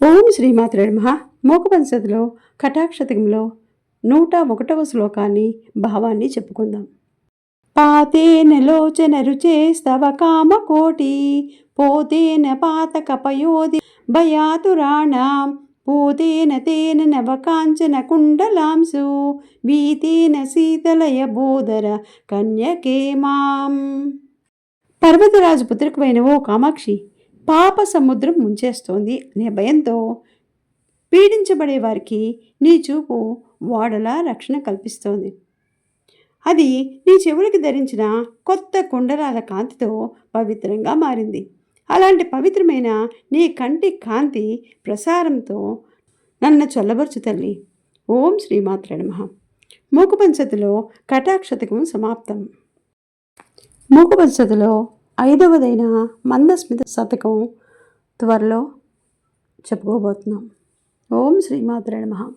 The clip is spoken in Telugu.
ఓం శ్రీమాత్రే నమ. మూకపంచతిలో కటాక్షతకంలో నూట ఒకటవ శ్లోకాన్ని భావాన్ని చెప్పుకుందాం. పాతేన లోచన రుచేస్తవ కామకోటి పోతేన పాతకపయోధి భయాతురాణాం పోతేన తేన నవకాంచన కుండలాంసు వీతేన శీతలయ బోధర కన్యకే మాం. పర్వతరాజు పుత్రికమైన ఓ కామాక్షి పాప సముద్రం ముంచేస్తోంది అనే భయంతో పీడించబడే వారికి నీ చూపు వాడలా రక్షణ కల్పిస్తోంది. అది నీ చెవులకి ధరించిన కొత్త కుండలాల కాంతితో పవిత్రంగా మారింది. అలాంటి పవిత్రమైన నీ కంటి కాంతి ప్రసారంతో నన్ను చల్లబరుచు తల్లి. ఓం శ్రీమాత్ర నమ. మూకుపంచతిలో కటాక్షతకం సమాప్తం. మూకుపంచతిలో ఐదవదైన మందస్మిత శతకం త్వరలో చెప్పుకోబోతున్నాం. ఓం శ్రీమాత్ర నమ.